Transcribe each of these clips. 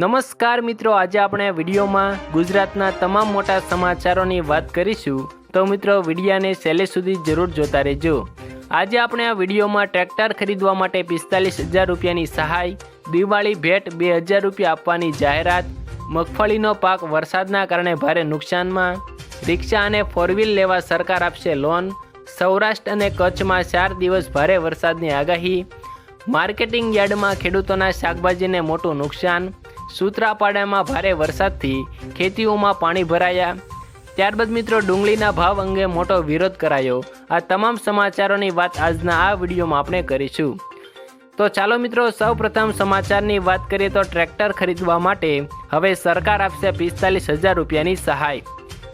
નમસ્કાર મિત્રો, આજે આપણે વિડીયોમાં ગુજરાતના તમામ મોટા સમાચારોની વાત કરીશું. તો મિત્રો, વિડીયાને છેલ્લે સુધી જરૂર જોતા રહેજો. આજે આપણે આ વિડીયોમાં ટ્રેક્ટર ખરીદવા માટે પિસ્તાલીસ હજાર રૂપિયાની સહાય, દિવાળી ભેટ બે હજાર રૂપિયા આપવાની જાહેરાત, મગફળીનો પાક વરસાદના કારણે ભારે નુકસાનમાં, રિક્ષા અને ફોરવ્હીલ લેવા સરકાર આપશે લોન સૌરાષ્ટ્ર અને કચ્છમાં ચાર દિવસ ભારે વરસાદની આગાહી, માર્કેટિંગ યાર્ડમાં ખેડૂતોના શાકભાજીને મોટું નુકસાન સૂત્રાપાડામાં ભારે વરસાદથી ખેતીઓમાં પાણી ભરાયા. ત્યારબાદ મિત્રો, ડુંગળીના ભાવ અંગે મોટો વિરોધ કરાયો. આ તમામ સમાચારોની વાત આજના આ વિડીયોમાં આપણે કરીશું. તો ચાલો મિત્રો, સૌપ્રથમ સમાચારની વાત કરીએ તો ટ્રેક્ટર ખરીદવા માટે હવે સરકાર આપશે પિસ્તાલીસ હજાર રૂપિયાની સહાય.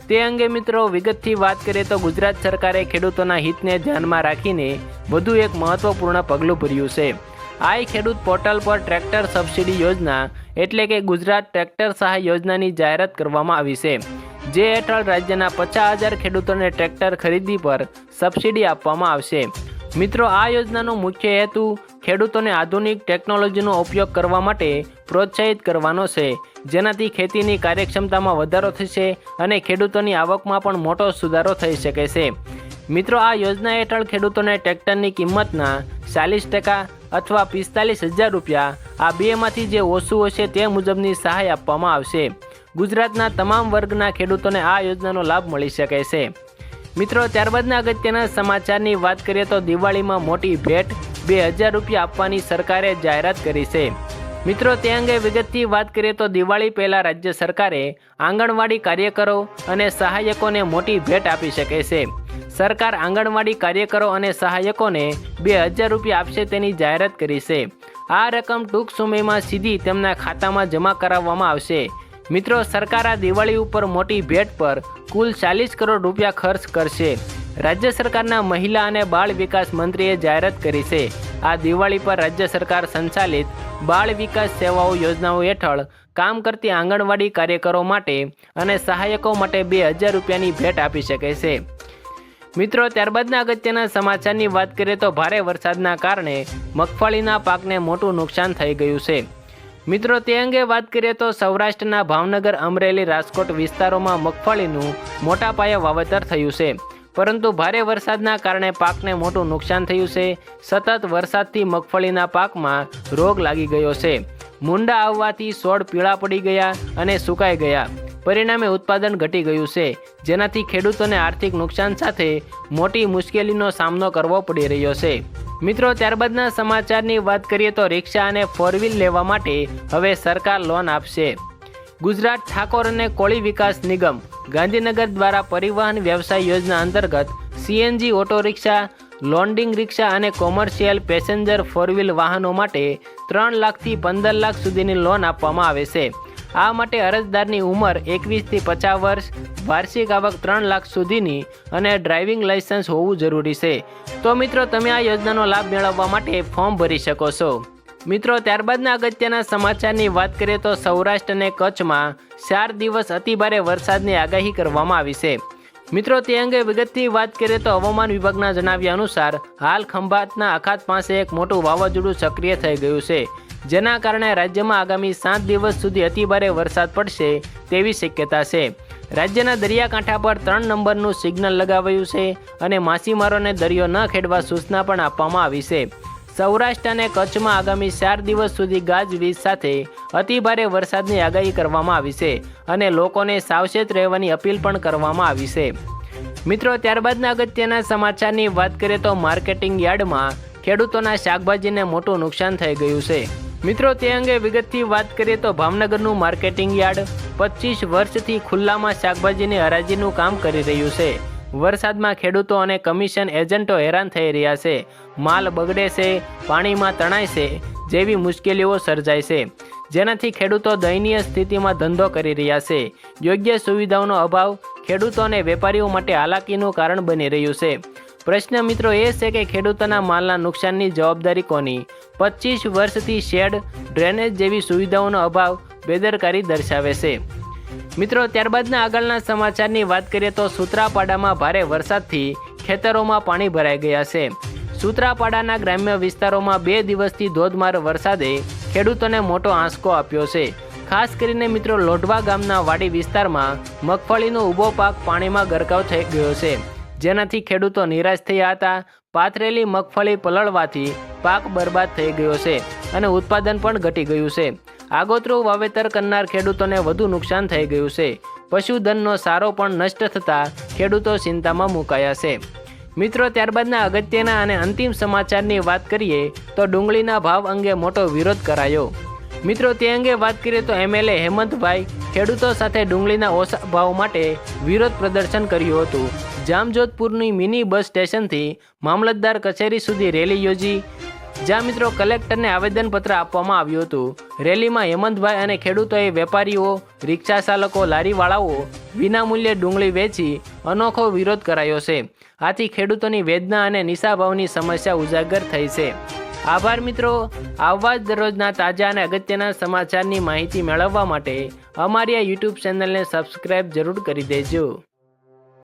તે અંગે મિત્રો, વિગતથી વાત કરીએ તો ગુજરાત સરકારે ખેડૂતોના હિતને ધ્યાનમાં રાખીને વધુ એક મહત્વપૂર્ણ પગલું ભર્યું છે. આઈ ખેડૂત પોર્ટલ પર ટ્રેક્ટર સબસિડી યોજના એટલે કે ગુજરાત ટ્રેક્ટર સહાય યોજનાની જાહેરાત કરવામાં આવી છે. જે હેઠળ રાજ્યના પચાસ હજાર ખેડૂતોને ટ્રેક્ટર ખરીદી પર સબસિડી આપવામાં આવશે. મિત્રો, આ યોજનાનો મુખ્ય હેતુ ખેડૂતોને આધુનિક ટેકનોલોજીનો ઉપયોગ કરવા માટે પ્રોત્સાહિત કરવાનો છે. જેનાથી ખેતીની કાર્યક્ષમતામાં વધારો થશે અને ખેડૂતોની આવકમાં પણ મોટો સુધારો થઈ શકે છે. મિત્રો, આ યોજના હેઠળ ખેડૂતોને ટ્રેક્ટરની કિંમતના ચાલીસ ટકા અથવા પિસ્તાલીસ હજાર રૂપિયા આ બેમાંથી જે ઓછું હશે તે મુજબની સહાય આપવામાં આવશે. ગુજરાતના તમામ વર્ગના ખેડૂતોને આ યોજનાનો લાભ મળી શકે છે. મિત્રો, ત્યારબાદના અગત્યના સમાચારની વાત કરીએ તો દિવાળીમાં મોટી ભેટ બે હજાર રૂપિયા આપવાની સરકારે જાહેરાત કરી છે. મિત્રો, તે અંગે વિગતથી વાત કરીએ તો દિવાળી પહેલાં રાજ્ય સરકારે આંગણવાડી કાર્યકરો અને સહાયકોને મોટી ભેટ આપી શકે છે. સરકાર આંગણવાડી કાર્યકરો અને સહાયકોને બે હજાર રૂપિયા આપશે તેની જાહેરાત કરી છે. આ રકમ ટૂંક સમયમાં સીધી તેમના ખાતામાં જમા કરાવવામાં આવશે. મિત્રો, સરકાર આ દિવાળી ઉપર મોટી ભેટ પર કુલ ચાલીસ કરોડ રૂપિયા ખર્ચ કરશે. રાજ્ય સરકારના મહિલા અને બાળ વિકાસ મંત્રીએ જાહેરાત કરી છે. આ દિવાળી પર રાજ્ય સરકાર સંચાલિત બાળ વિકાસ સેવાઓ યોજનાઓ હેઠળ કામ કરતી આંગણવાડી કાર્યકરો માટે અને સહાયકો માટે બે હજાર રૂપિયાની ભેટ આપી શકે છે. મિત્રો ત્યારબાદના અગત્યના સમાચારની વાત કરીએ તો ભારે વરસાદના કારણે મગફળીના પાકને મોટું નુકસાન થઈ ગયું છે. મિત્રો, તે અંગે વાત કરીએ તો સૌરાષ્ટ્રના ભાવનગર, અમરેલી, રાજકોટ વિસ્તારોમાં મગફળીનું મોટા પાયે વાવેતર થયું છે. પરંતુ ભારે વરસાદના કારણે પાકને મોટું નુકસાન થયું છે. સતત વરસાદથી મગફળીના પાકમાં રોગ લાગી ગયો છે. મુંડા આવવાથી છોડ પીળા પડી ગયા અને સુકાઈ ગયા. પરિણામે ઉત્પાદન ઘટી ગયું છે. જેનાથી ખેડૂતોને આર્થિક નુકસાન સાથે મોટી મુશ્કેલીનો સામનો કરવો પડી રહ્યો છે. મિત્રો, ત્યારબાદના સમાચારની વાત કરીએ તો રિક્ષા અને ફોર વ્હીલ લેવા માટે હવે સરકાર લોન આપશે. ગુજરાત ઠાકોર અને કોળી વિકાસ નિગમ ગાંધીનગર દ્વારા પરિવહન વ્યવસાય યોજના અંતર્ગત CNG auto rickshaw, loading rickshaw અને કોમર્શિયલ પેસેન્જર ફોર વ્હીલ વાહનો માટે ત્રણ લાખથી પંદર લાખ સુધીની લોન આપવામાં આવે છે. આ માટે અરજદારની ઉંમર એકવીસથી પચાસ વર્ષ, વાર્ષિક આવક ત્રણ લાખ સુધીની અને ડ્રાઇવિંગ લાયસન્સ હોવું જરૂરી છે. તો મિત્રો, તમે આ યોજનાનો લાભ મેળવવા માટે ફોર્મ ભરી શકો છો. મિત્રો, ત્યારબાદના અગત્યના સમાચારની વાત કરીએ તો સૌરાષ્ટ્ર અને કચ્છમાં ચાર દિવસ અતિભારે વરસાદની આગાહી કરવામાં આવી છે. મિત્રો, તે અંગે વિગતની વાત કરીએ તો હવામાન વિભાગના જણાવ્યા અનુસાર, હાલ ખંભાતના અખાત પાસે એક મોટું વાવાઝોડું સક્રિય થઈ ગયું છે. જેના કારણે રાજ્યમાં આગામી સાત દિવસ સુધી અતિભારે વરસાદ પડશે તેવી શક્યતા છે. રાજ્યના દરિયાકાંઠા પર ત્રણ નંબરનું સિગ્નલ લગાવાયું છે અને માછીમારોને દરિયો ન ખેડવા સૂચના પણ આપવામાં આવી છે. સૌરાષ્ટ્ર અને કચ્છમાં આગામી ચાર દિવસ સુધી ગાજવીજ સાથે અતિભારે વરસાદની આગાહી કરવામાં આવી છે અને લોકોને સાવચેત રહેવાની અપીલ પણ કરવામાં આવી છે. મિત્રો, ત્યારબાદના અગત્યના સમાચારની વાત કરીએ તો માર્કેટિંગ યાર્ડમાં ખેડૂતોના શાકભાજીને મોટું નુકસાન થઈ ગયું છે. મિત્રો, તે અંગે વિગતથી વાત કરીએ તો ભાવનગરનું માર્કેટિંગ યાર્ડ પચીસ વર્ષથી ખુલ્લામાં શાકભાજીની હરાજીનું કામ કરી રહ્યું છે. વરસાદમાં ખેડૂતો અને કમિશન એજન્ટો હેરાન થઈ રહ્યા છે. માલ બગડે છે, પાણીમાં તણાય છે, જેવી મુશ્કેલીઓ સર્જાય છે. જેનાથી ખેડૂતો દયનીય સ્થિતિમાં ધંધો કરી રહ્યા છે. યોગ્ય સુવિધાઓનો અભાવ ખેડૂતો અને વેપારીઓ માટે હાલાકીનું કારણ બની રહ્યું છે. પ્રશ્ન મિત્રો એ છે કે ખેડૂતોના માલના નુકસાનની જવાબદારી કોની? પચીસ વર્ષથી શેડ, ડ્રેનેજ જેવી સુવિધાઓનો અભાવ બેદરકારી દર્શાવે છે. મિત્રો, ત્યારબાદના આગળના સમાચારની વાત કરીએ તો સૂત્રાપાડામાં ભારે વરસાદથી ખેતરોમાં પાણી ભરાઈ ગયા છે. સૂત્રાપાડાના ગ્રામ્ય વિસ્તારોમાં બે દિવસથી ધોધમાર વરસાદે ખેડૂતોને મોટો આંચકો આપ્યો છે. ખાસ કરીને મિત્રો, લોઢવા ગામના વાડી વિસ્તારમાં મગફળીનો ઊભો પાક પાણીમાં ગરકાવ થઈ ગયો છે. જેનાથી ખેડૂતો નિરાશ થયા હતા. પાથરેલી મગફળી પલળવાથી પાક બરબાદ થઈ ગયો છે અને ઉત્પાદન પણ ઘટી ગયું છે. આગોતરું વાવેતર કરનાર ખેડૂતોને વધુ નુકસાન થઈ ગયું છે. પશુધનનો સારો પણ નષ્ટ થતાં ખેડૂતો ચિંતામાં મુકાયા છે. મિત્રો, ત્યારબાદના અગત્યના અને અંતિમ સમાચારની વાત કરીએ તો ડુંગળીના ભાવ અંગે મોટો વિરોધ કરાયો. મિત્રો, તે અંગે વાત કરીએ તો એમએલએ હેમંતભાઈ ખેડૂતો સાથે ડુંગળીના ઓછા ભાવ માટે વિરોધ પ્રદર્શન કર્યું હતું. જામજોધપુરની મિની બસ સ્ટેશનથી મામલતદાર કચેરી સુધી રેલી યોજી. જ્યાં મિત્રો કલેક્ટરને આવેદનપત્ર આપવામાં આવ્યું હતું. રેલીમાં હેમંતભાઈ અને ખેડૂતોએ વેપારીઓ, રિક્ષા ચાલકો, લારીવાળાઓ વિનામૂલ્યે ડુંગળી વેચી અનોખો વિરોધ કરાયો છે. આથી ખેડૂતોની વેદના અને નિશાભાવની સમસ્યા ઉજાગર થઈ છે. આભાર મિત્રો. આવા જ દરરોજના તાજા અને અગત્યના સમાચારની માહિતી મેળવવા માટે અમારી આ યુટ્યુબ ચેનલને સબસ્ક્રાઈબ જરૂર કરી દેજો.